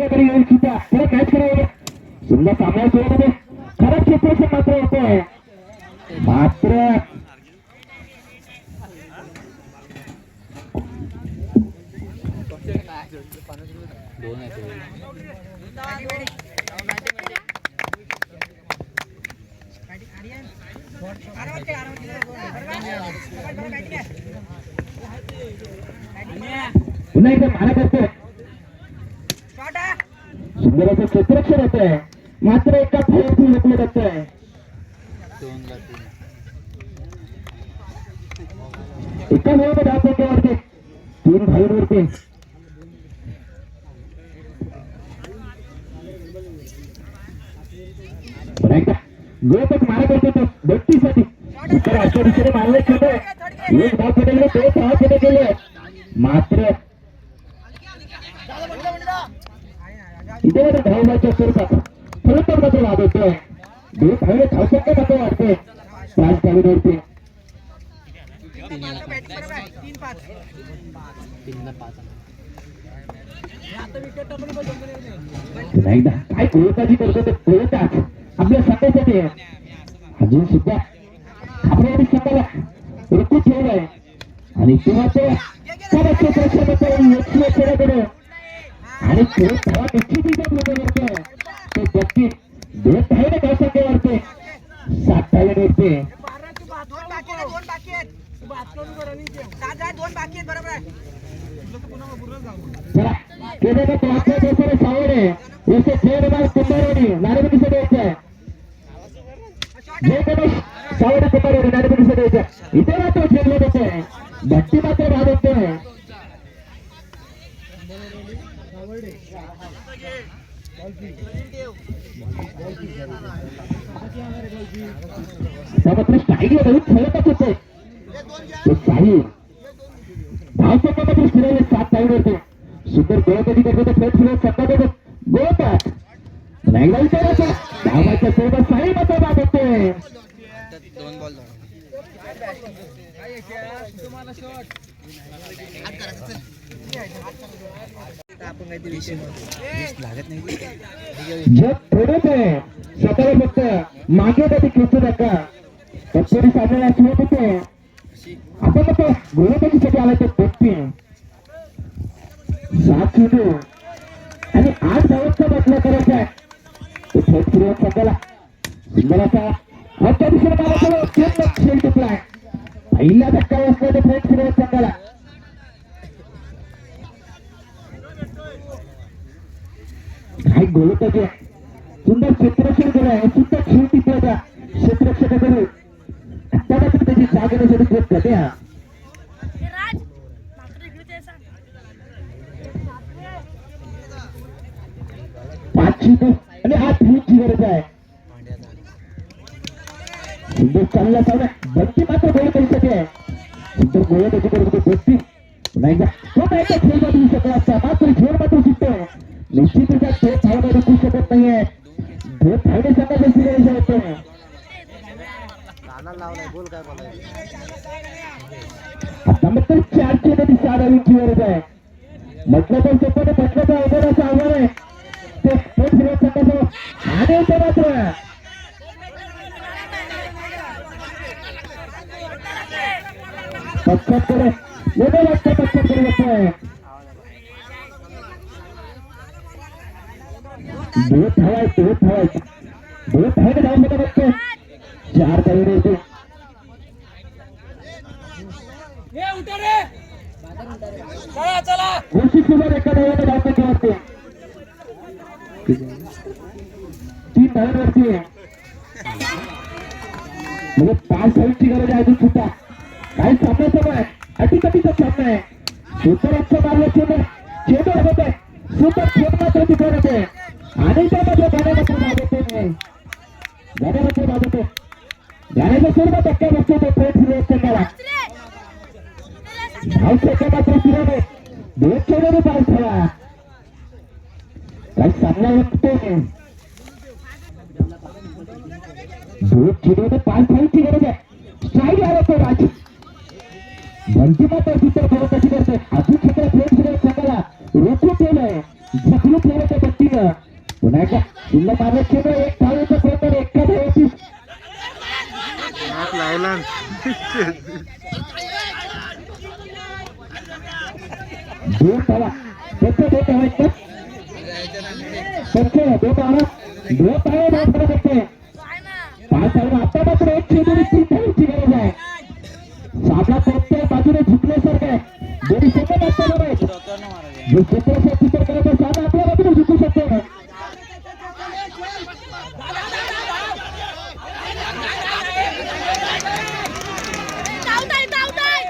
आपल्याकडे येऊ सुद्धा पुढे मॅच करावं सुंदर सामना सुरू खरंच क्षेत्र मात्र होतोय मात्र पुन्हा एकदा मारा करतोय सुंदर असं होत आहे मात्र एका फळातून लपलं जात आहे एका वेळेला धाव संख्येवरती तीन धावींवरती पुन्हा एकदा गोपच मारा तो भट्टीसाठी इतर अशा मारले छोटे एक धाव छोटे गेले दोन धाव छोटे गेले मात्र इथे मात्र धावण्याच्या स्वरूपात फलटण मात्र वाढवतोय दोन धावले धावसंख्या मात्र पाच काय गोलंदाजी करतो ते आपल्या संघासाठी आहे. अजून सुद्धा आपल्या संघाला रुकू ठेवलाय आणि तेव्हा ते खेळाकडे आणि दिवसाने सावडे याचे खेळ कुंभारवाडी. नारेबंदीसाठी यायचं जय गणेश. सावडे कुंभारवाडी नारेबंदीसाठी यायचं इथे. मात्र खेळलं जातोय भट्टी मात्र बाद होतोय मात्र स्टाईल धरून खेळतच होते तो साहिल धावसंख्यामध्ये फिरवले सात धावी होते सुंदर गोलंदाजी करतो तो खेळ फिरवत सत्ता देतो गोलंदाज नाही विचारायचा धावाच्या सोबत साहिल मात्र बाद होते दोन बॉल आपण काहीतरी विषय थोडंच आहे स्वतःला फक्त मागे कधी खेचू नका तत्पुरी सामन्याला होते आपण फक्त गोलंदाजीसाठी आला ते सात आणि आठ धावांचा बदला करायचा आहे तो खेळ सुरुवात संघाला सुंदर असा आजच्या दिवशी मला खेळ टिकलाय पहिला धक्का बसला तो सुरुवात संघाला काय गोलंदाजी सुंदर क्षेत्रक्षण केलं आहे सुद्धा खेळ तिथे क्षेत्ररक्षकाकडे आता मात्र त्याची जाग येण्यासाठी खूप घटे हा आणि हा धावांची गरज आहे. सुंदर चांगला चालला बत्ती मात्र गोळ करू आहे. सुंदर गोलंदाजी करत होते बत्ती पुन्हा एकदा पुन्हा एकदा खेळ मात्र शकला असता. मात्र खेळ मात्र शिकतो निश्चित आता मात्र चार चेंडू आणि सहा धावांची गरज आहे. म्हटलं पण सोपं म्हटलं तर अवघड असं आव्हान आहे. ते स्पोर्ट फिरत आणि होतं मात्र. पश्चातकडे वेगळं वाटतं पश्चातकडे येतोय दूध हवाय दूध हवाय दूध हवाय धावून बघा बघतोय चार धावून येते कोशिश सुद्धा तीन धावांवरती आहे म्हणजे पाच धावांची गरज आहे अजून सुद्धा काही सामना सुरू आहे अटीतटीचा सामना आहे होत आहे सुंदर मात्र होते आणि त्यामध्ये गाण्यामध्ये मागवते नाही गाण्यामध्ये मागवते गाण्याच्या स्वरूपात धक्का बसतो तो प्रेम फिरवत धाव मात्र फिरवणे दोन काही सामना लागतो दोन पाच धावांची गरज आहे स्ट्राईक आला तो राज भरती मात्र तिथं गोलंदाजी करते अजून क्षेत्र प्रेम संघाला रोखून ठेवलंय झकलून ठेवलं त्या पुन्हा एकदा शिल्लक मारलं क्षेत्र एक धावेचं प्रयत्न एका धावेची लावला दोन धावा फक्त दोन धावा आहेत का? फक्त दोन धावा दोन धावा दोन धावा फक्त आहे ना पाच धावा आता मात्र एक चेंडूने तीन धावांची गरज आहे सामना कोणत्याही बाजूने झुकल्यासारखं आहे दोन्ही संघ बरोबर आहेत जो क्षेत्राचा चित्र करत सामना आपल्या बाजूने झुकू शकतो धावताय धावताय